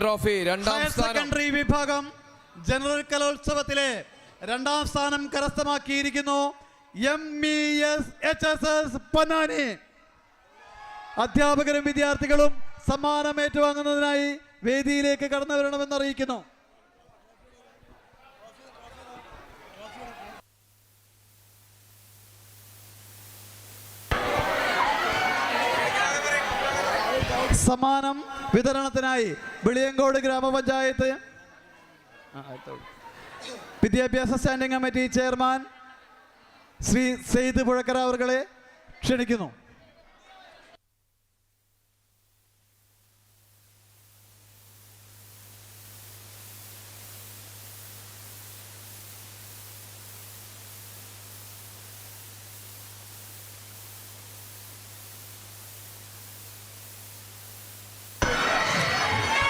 Trophy രണ്ടാം secondary വിഭാഗം general കലോത്സവത്തിലെ രണ്ടാം സ്ഥാനം കരസ്ഥമാക്കിയിരിക്കുന്നു M E S H S S Ponnani. അധ്യാപകരും വിദ്യാർത്ഥികളും സമ്മാനം ഏറ്റുവാങ്ങുന്നതിനായി വേദിയിലേക്ക് കടന്നു വരണമെന്ന് അറിയിക്കുന്നു. സമ്മാനം വിതരണത്തിനായി വെളിയങ്കോട് ഗ്രാമപഞ്ചായത്ത്. വിദ്യാഭ്യാസ standing committee chairman Shri Sayed Puzhakkara അവർകളെ ക്ഷണിക്കുന്നു.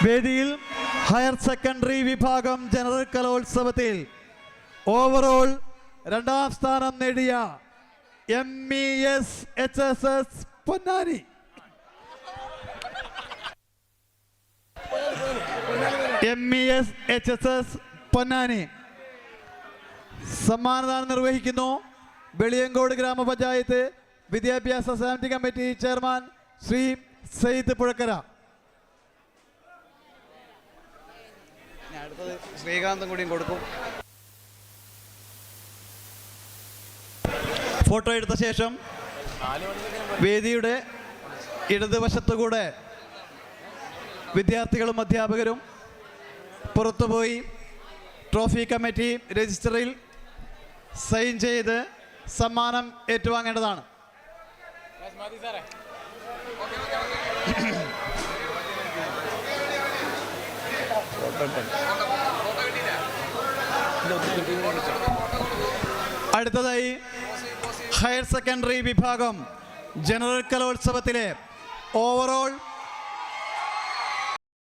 വേദിയിൽ ഹയർ സെക്കൻഡറി വിഭാഗം ജനറൽ കലോത്സവത്തിൽ ഓവറോൾ രണ്ടാം സ്ഥാനം നേടിയ M E S H S S Ponnani. M E S H S S Ponnani. സമ്മാനദാനം നിർവഹിക്കുന്നു വെളിയങ്കോട് ഗ്രാമപഞ്ചായത്ത് വിദ്യാഭ്യാസ സമിതി കമ്മിറ്റി ചെയർമാൻ ശ്രീ സെയ്ദ് പുഴക്കര. അടുത്തത് ശ്രീകാന്തും കൂടിയും കൊടുക്കും. ഫോട്ടോ എടുത്ത ശേഷം വേദിയുടെ ഇടതുവശത്തുകൂടെ വിദ്യാർത്ഥികളും അധ്യാപകരും പുറത്തുപോയി ട്രോഫി കമ്മിറ്റി രജിസ്റ്ററിൽ സൈൻ ചെയ്ത് സമ്മാനം ഏറ്റുവാങ്ങേണ്ടതാണ്. അടുത്തതായി ഹയർ സെക്കൻഡറി വിഭാഗം ജനറൽ കലോത്സവത്തിലെ ഓവറോൾ